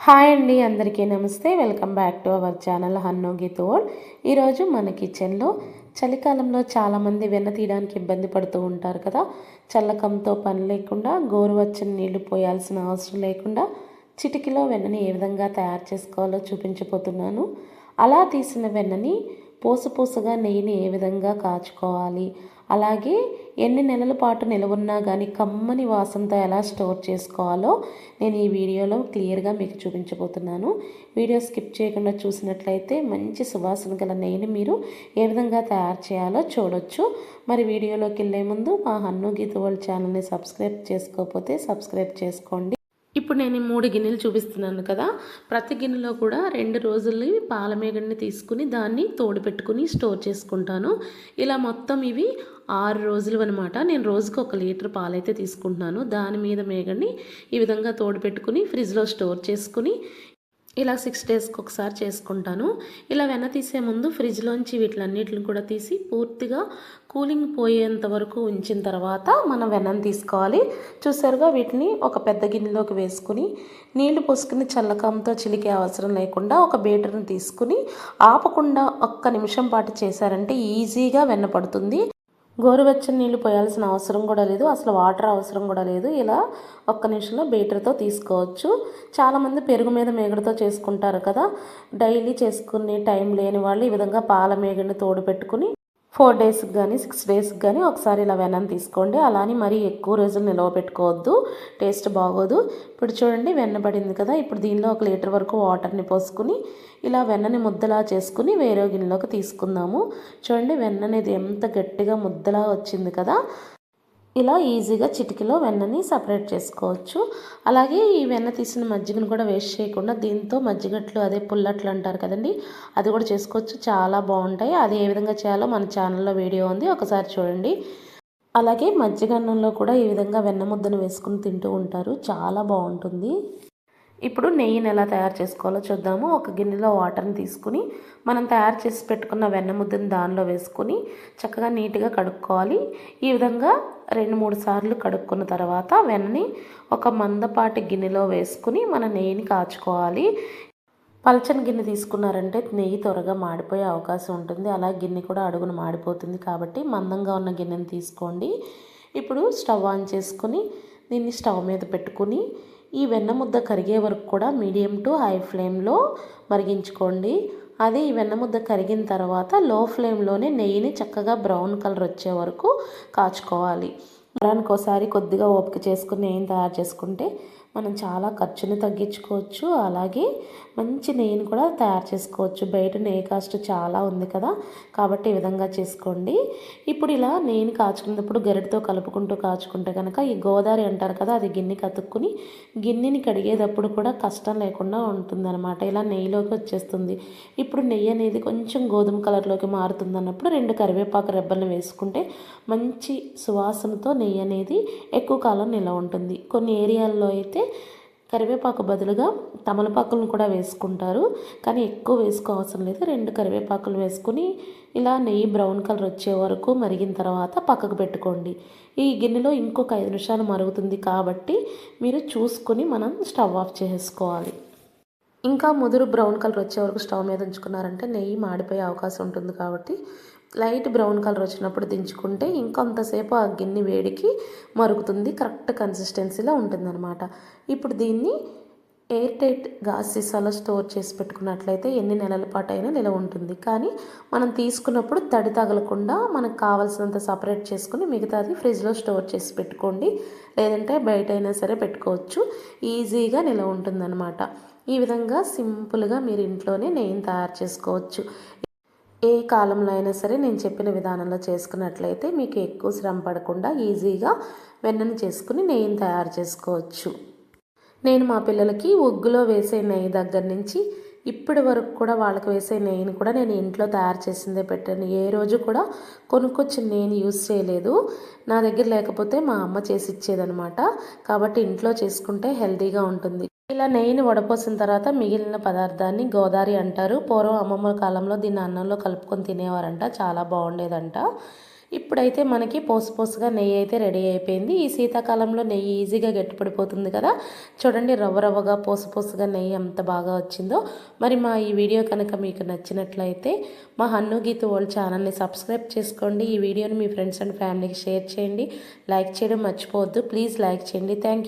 Hi అండి అందరికీ నమస్తే. Welcome back to our channel Hannu గీతోడ్ ఈరోజు మన కిచెన్లో చలికాలంలో చాలామంది వెన్న తీయడానికి ఇబ్బంది పడుతూ ఉంటారు కదా. చల్లకంతో పని లేకుండా గోరువచ్చని నీళ్ళు పోయాల్సిన అవసరం లేకుండా చిటికిలో వెన్నని ఏ విధంగా తయారు చేసుకోవాలో చూపించబోతున్నాను. అలా తీసిన వెన్నని పూస పూసగా నెయ్యిని ఏ విధంగా కాచుకోవాలి? అలాగే ఎన్ని నెలల పాటు నిలవున్నా కానీ కమ్మని వాసనతో ఎలా స్టోర్ చేసుకోవాలో నేను ఈ వీడియోలో క్లియర్గా మీకు చూపించబోతున్నాను. వీడియో స్కిప్ చేయకుండా చూసినట్లయితే మంచి సువాసన గల నెయ్యిని మీరు ఏ విధంగా తయారు చేయాలో చూడొచ్చు. మరి వీడియోలోకి వెళ్ళే ముందు మా హన్ను గీత వరల్డ్ ఛానల్ని సబ్స్క్రైబ్ చేసుకోకపోతే సబ్స్క్రైబ్ చేసుకోండి. ఇప్పుడు నేను ఈ మూడు గిన్నెలు చూపిస్తున్నాను కదా. ప్రతి గిన్నెలో కూడా రెండు రోజులు పాలమేగడిని తీసుకుని దాన్ని తోడు పెట్టుకుని స్టోర్ చేసుకుంటాను. ఇలా మొత్తం ఇవి ఆరు రోజులు అనమాట నేను రోజుకు ఒక లీటర్ పాలైతే తీసుకుంటున్నాను. దాని మీద మేగడిని ఈ విధంగా తోడు పెట్టుకుని ఫ్రిడ్జ్లో స్టోర్ చేసుకుని ఇలా సిక్స్ డేస్కి ఒకసారి చేసుకుంటాను. ఇలా వెన్న తీసే ముందు ఫ్రిడ్జ్లోంచి వీటిలన్నిటిని కూడా తీసి పూర్తిగా కూలింగ్ పోయేంత వరకు ఉంచిన తర్వాత మనం వెన్నం తీసుకోవాలి. చూసారుగా వీటిని ఒక పెద్ద గిన్నెలోకి వేసుకుని నీళ్ళు పోసుకుని చల్లకంతో చిలికే అవసరం లేకుండా ఒక బీటర్ని తీసుకుని ఆపకుండా ఒక్క నిమిషం పాటు చేశారంటే ఈజీగా వెన్న పడుతుంది. గోరువెచ్చని నీళ్ళు పోయాల్సిన అవసరం కూడా లేదు అసలు వాటర్ అవసరం కూడా లేదు. ఇలా ఒక్క నిమిషంలో బీటర్తో తీసుకోవచ్చు. చాలామంది పెరుగు మీద మేగడతో చేసుకుంటారు కదా. డైలీ చేసుకునే టైం లేని వాళ్ళు ఈ విధంగా పాల మేగడిని తోడు పెట్టుకుని ఫోర్ డేస్కి కానీ సిక్స్ డేస్కి కానీ ఒకసారి ఇలా వెన్నను తీసుకోండి. అలానే మరీ ఎక్కువ రోజులు నిలవ పెట్టుకోవద్దు. టేస్ట్ బాగోదు. ఇప్పుడు చూడండి వెన్న పడింది కదా. ఇప్పుడు దీనిలో ఒక లీటర్ వరకు వాటర్ని పోసుకుని ఇలా వెన్నని ముద్దలా చేసుకుని వేరే గిన్నెలోకి తీసుకుందాము. చూడండి వెన్న అనేది ఎంత గట్టిగా ముద్దలా వచ్చింది కదా. ఇలా ఈజీగా చిటికలో వెన్నని సపరేట్ చేసుకోవచ్చు. అలాగే ఈ వెన్న తీసిన మజ్జిగను కూడా వేస్ట్ చేయకుండా దీంతో మజ్జిగట్లు అదే పుల్లట్లు అంటారు కదండి అది కూడా చేసుకోవచ్చు. చాలా బాగుంటాయి. అది ఏ విధంగా చేయాలో మన ఛానల్లో వీడియో ఉంది. ఒకసారి చూడండి. అలాగే మజ్జిగ అన్నంలో కూడా ఈ విధంగా వెన్న ముద్దను వేసుకుని తింటూ ఉంటారు. చాలా బాగుంటుంది. ఇప్పుడు నెయ్యిని ఎలా తయారు చేసుకోవాలో చూద్దాము. ఒక గిన్నెలో వాటర్ని తీసుకుని మనం తయారు చేసి పెట్టుకున్న వెన్న ముద్దను దానిలో వేసుకుని చక్కగా నీట్గా కడుక్కోవాలి. ఈ విధంగా రెండు మూడు సార్లు కడుక్కున్న తర్వాత వెన్నని ఒక మందపాటి గిన్నెలో వేసుకుని మన నెయ్యిని కాచుకోవాలి. పల్చని గిన్నె తీసుకున్నారంటే నెయ్యి త్వరగా మాడిపోయే అవకాశం ఉంటుంది. అలా గిన్నె కూడా అడుగున మాడిపోతుంది కాబట్టి మందంగా ఉన్న గిన్నెని తీసుకోండి. ఇప్పుడు స్టవ్ ఆన్ చేసుకుని దీన్ని స్టవ్ మీద పెట్టుకుని ఈ వెన్న ముద్ద కరిగే వరకు కూడా మీడియం టు హై ఫ్లేమ్లో మరిగించుకోండి. అదే ఈ వెన్న ముద్ద కరిగిన తర్వాత లో ఫ్లేమ్లోనే నెయ్యిని చక్కగా బ్రౌన్ కలర్ వచ్చే వరకు కాచుకోవాలి. వారానికి ఒకసారి కొద్దిగా ఓపిక చేసుకుని నెయ్యిని తయారు చేసుకుంటే మనం చాలా ఖర్చుని తగ్గించుకోవచ్చు. అలాగే మంచి నెయ్యిని కూడా తయారు చేసుకోవచ్చు. బయట నెయ్యి కాస్ట్ చాలా ఉంది కదా కాబట్టి ఈ విధంగా చేసుకోండి. ఇప్పుడు ఇలా నెయ్యిని కాచుకున్నప్పుడు గరిటతో కలుపుకుంటూ కాచుకుంటే కనుక ఈ గోదావరి అంటారు కదా అది గిన్నె కతుక్కుని గిన్నెని కడిగేటప్పుడు కూడా కష్టం లేకుండా ఉంటుందన్నమాట. ఇలా నెయ్యిలోకి వచ్చేస్తుంది. ఇప్పుడు నెయ్యి అనేది కొంచెం గోధుమ కలర్లోకి మారుతుంది అన్నప్పుడు రెండు కరివేపాకు రెబ్బలను వేసుకుంటే మంచి సువాసనతో నెయ్యి అనేది ఎక్కువ కాలం నిలవ ఉంటుంది. కొన్ని ఏరియాల్లో అయితే కరివేపాకు బదులుగా తమలపాకులను కూడా వేసుకుంటారు. కానీ ఎక్కువ వేసుకోవసరం లేదు. రెండు కరివేపాకులు వేసుకుని ఇలా నెయ్యి బ్రౌన్ కలర్ వచ్చే వరకు మరిగిన తర్వాత పక్కకు పెట్టుకోండి. ఈ గిన్నెలో ఇంకొక ఐదు నిమిషాలు మరుగుతుంది కాబట్టి మీరు చూసుకొని మనం స్టవ్ ఆఫ్ చేసుకోవాలి. ఇంకా ముదురు బ్రౌన్ కలర్ వచ్చే వరకు స్టవ్ మీద ఉంచుకున్నారంటే నెయ్యి మాడిపోయే అవకాశం ఉంటుంది కాబట్టి లైట్ బ్రౌన్ కలర్ వచ్చినప్పుడు దించుకుంటే ఇంకొంతసేపు ఆ గిన్నె వేడికి మరుగుతుంది. కరెక్ట్ కన్సిస్టెన్సీలో ఉంటుందన్నమాట. ఇప్పుడు దీన్ని ఎయిర్ టైట్ గాజ్ సీసాలో స్టోర్ చేసి పెట్టుకున్నట్లయితే ఎన్ని నెలల పాటు అయినా నిలవ ఉంటుంది. కానీ మనం తీసుకున్నప్పుడు తడి తగలకుండా మనకు కావాల్సినంత సపరేట్ చేసుకుని మిగతాది ఫ్రిడ్జ్లో స్టోర్ చేసి పెట్టుకోండి. లేదంటే బయట అయినా సరే పెట్టుకోవచ్చు. ఈజీగా నిలవ ఉంటుందన్నమాట. ఈ విధంగా సింపుల్గా మీరు ఇంట్లోనే నెయ్యిని తయారు చేసుకోవచ్చు. ఏ కాలంలో అయినా సరే నేను చెప్పిన విధానంలో చేసుకున్నట్లయితే మీకు ఎక్కువ శ్రమ పడకుండా ఈజీగా వెన్నను చేసుకుని నెయ్యిని తయారు చేసుకోవచ్చు. నేను మా పిల్లలకి ఒగ్గులో వేసే నెయ్యి దగ్గర నుంచి ఇప్పటి వరకు కూడా వాళ్ళకి వేసే నెయ్యిని కూడా నేను ఇంట్లో తయారు చేసిందే పెట్టాను. ఏ రోజు కూడా కొనుక్కొచ్చిన నెయ్యిని యూస్ చేయలేదు. నా దగ్గర లేకపోతే మా అమ్మ చేసి ఇచ్చేదనమాట కాబట్టి ఇంట్లో చేసుకుంటే హెల్తీగా ఉంటుంది. ఇలా నెయ్యిని వడపోసిన తర్వాత మిగిలిన పదార్థాన్ని గోదావరి అంటారు. పూర్వం అమ్మమ్మ కాలంలో దీన్ని అన్నంలో కలుపుకొని తినేవారంట. చాలా బాగుండేదంట. ఇప్పుడైతే మనకి పోసు పోసుగా నెయ్యి అయితే రెడీ అయిపోయింది. ఈ శీతాకాలంలో నెయ్యి ఈజీగా గట్టిపడిపోతుంది కదా. చూడండి రవ్వ రవ్వగా పోసు పోసుగా నెయ్యి ఎంత బాగా వచ్చిందో. మరి మా ఈ వీడియో కనుక మీకు నచ్చినట్లయితే మా హన్ను గీతు వరల్డ్ ఛానల్ని సబ్స్క్రైబ్ చేసుకోండి. ఈ వీడియోని మీ ఫ్రెండ్స్ అండ్ ఫ్యామిలీకి షేర్ చేయండి. లైక్ చేయడం మర్చిపోవద్దు. ప్లీజ్ లైక్ చేయండి. థ్యాంక్